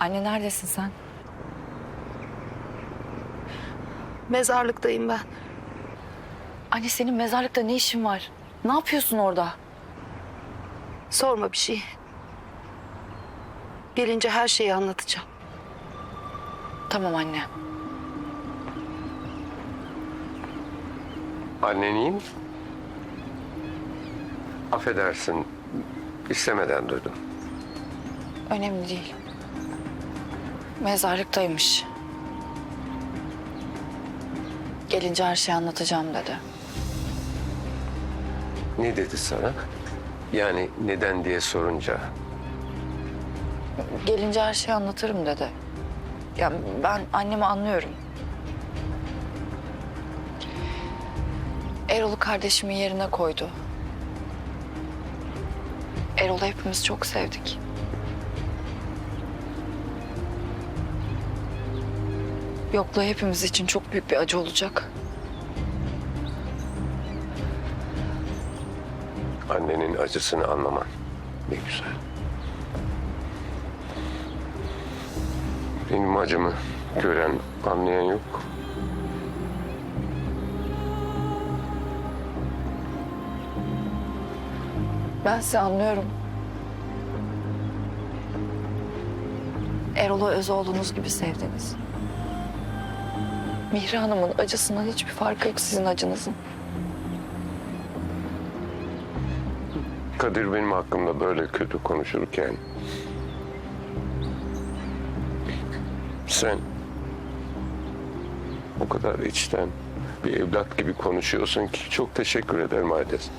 Anne neredesin sen? Mezarlıktayım ben. Anne senin mezarlıkta ne işin var? Ne yapıyorsun orada? Sorma bir şey. Gelince her şeyi anlatacağım. Tamam anne. Annen iyi mi? Affedersin. istemeden duydum. Önemli değil. Mezarlıktaymış. Gelince her şeyi anlatacağım dedi. Ne dedi sana? Yani neden diye sorunca. Gelince her şeyi anlatırım dedi. Ya ben annemi anlıyorum. Erol'u kardeşimin yerine koydu. Erol'u hepimiz çok sevdik. Yokluğu hepimiz için çok büyük bir acı olacak. Annenin acısını anlaman. Ne güzel. Benim acımı gören, anlayan yok. Ben sizi anlıyorum. Erol'u öz oğlunuz gibi sevdiniz. Mihri Hanım'ın acısından hiçbir farkı yok sizin acınızın. Kadir benim hakkımda böyle kötü konuşurken... Sen o kadar içten bir evlat gibi konuşuyorsun ki çok teşekkür ederim Aydes.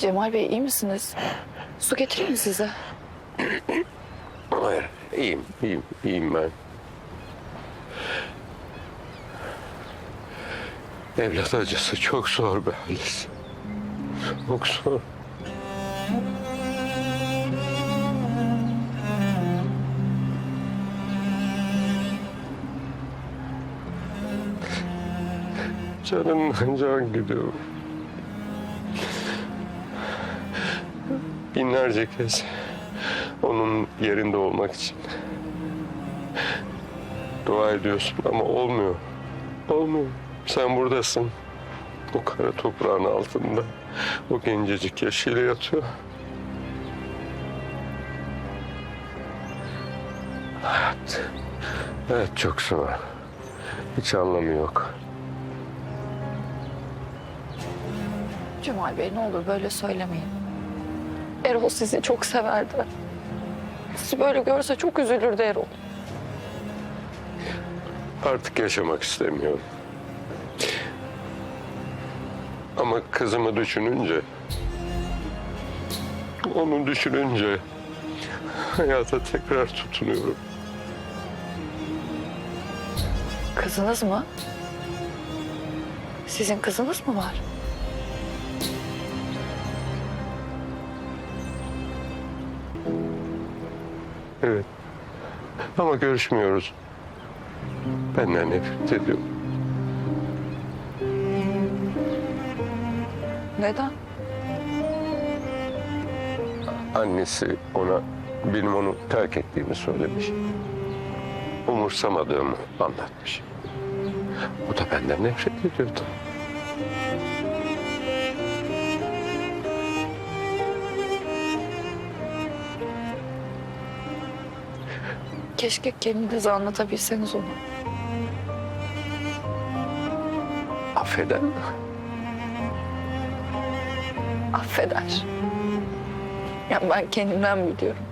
Cemal Bey iyi misiniz? Su getireyim mi size? Hayır, iyiyim, iyiyim, iyiyim ben. Evlat acısı çok zor be Halis. Çok zor. Canımdan can gidiyor. Binlerce kez onun yerinde olmak için dua ediyorsun ama olmuyor. Olmuyor. Sen buradasın. O kara toprağın altında o gencecik yaşıyla yatıyor. Hayat. Evet çok zor. Hiç anlamı yok. Cemal Bey ne olur böyle söylemeyin. Erol sizi çok severdi. Sizi böyle görse çok üzülürdü Erol. Artık yaşamak istemiyorum. Ama kızımı düşününce... ...onu düşününce... ...hayata tekrar tutunuyorum. Kızınız mı? Sizin kızınız mı var? Evet. Ama görüşmüyoruz. Benden nefret ediyor. Neden? Annesi ona benim onu terk ettiğimi söylemiş. Umursamadığımı anlatmış. O da benden nefret ediyordu. Keşke kendinize anlatabilseniz onu. Affeder mi? Affeder. Ya ben kendimden biliyorum.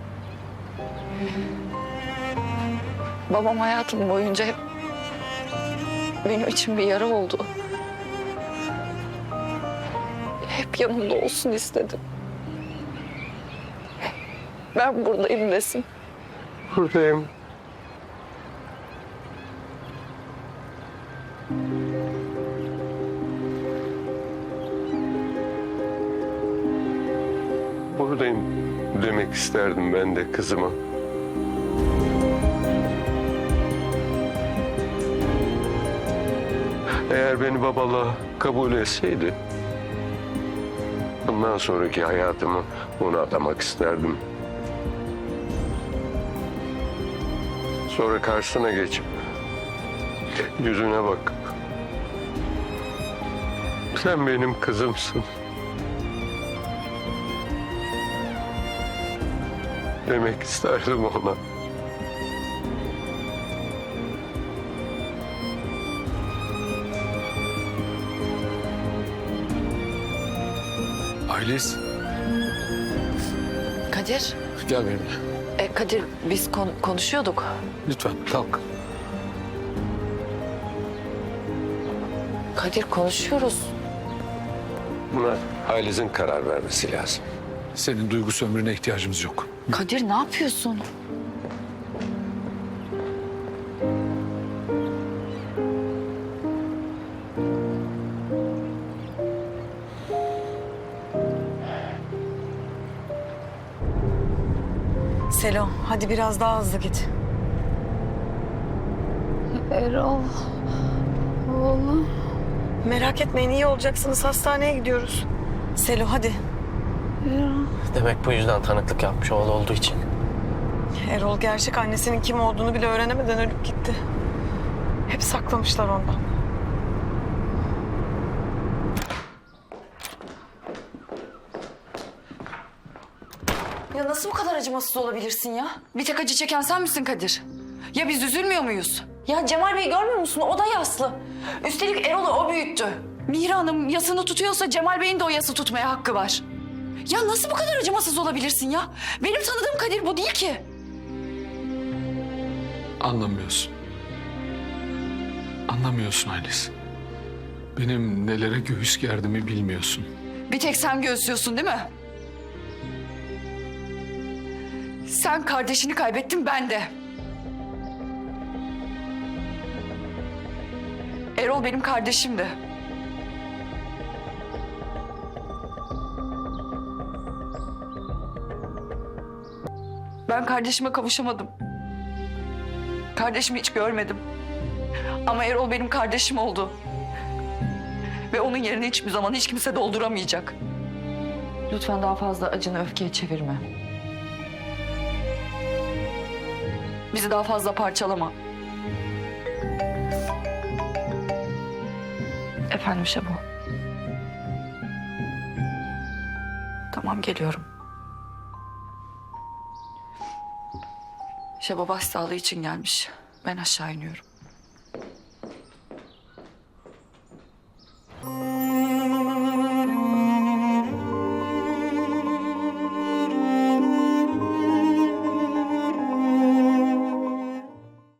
Babam hayatım boyunca hep benim için bir yara oldu. Hep yanımda olsun istedim. Ben buradayım desin. Buradayım. Buradayım demek isterdim ben de kızıma. eğer beni babalığa kabul etseydi... ...bundan sonraki hayatımı ona adamak isterdim. Sonra karşısına geçip yüzüne bakıp sen benim kızımsın. Demek isterdim ona. Ailes, Kadir, gel benimle. e, Kadir biz kon- konuşuyorduk. Lütfen kalk. Kadir konuşuyoruz. Buna Ailiz'in karar vermesi lazım. Senin duygu sömürüne ihtiyacımız yok. Kadir ne yapıyorsun? Selo, hadi biraz daha hızlı git. Erol. Oğlum. Merak etmeyin, iyi olacaksınız. Hastaneye gidiyoruz. Selo, hadi. Demek bu yüzden tanıklık yapmış oğlu olduğu için. Erol gerçek annesinin kim olduğunu bile öğrenemeden ölüp gitti. Hep saklamışlar ondan. Ya nasıl bu kadar acımasız olabilirsin ya? Bir tek acı çeken sen misin Kadir? Ya biz üzülmüyor muyuz? Ya Cemal Bey görmüyor musun? O da yaslı. Üstelik Erol'u o büyüttü. Mihra Hanım yasını tutuyorsa Cemal Bey'in de o yası tutmaya hakkı var. Ya nasıl bu kadar acımasız olabilirsin ya? Benim tanıdığım Kadir bu değil ki. Anlamıyorsun. Anlamıyorsun Ailes. Benim nelere göğüs gerdiğimi bilmiyorsun. Bir tek sen göğüslüyorsun değil mi? Sen kardeşini kaybettin ben de. Erol benim kardeşimdi. Ben kardeşime kavuşamadım. Kardeşimi hiç görmedim. Ama Erol benim kardeşim oldu. Ve onun yerini hiçbir zaman hiç kimse dolduramayacak. Lütfen daha fazla acını öfkeye çevirme. Bizi daha fazla parçalama. Efendim Şebo. Tamam geliyorum. Şebo baş sağlığı için gelmiş. Ben aşağı iniyorum.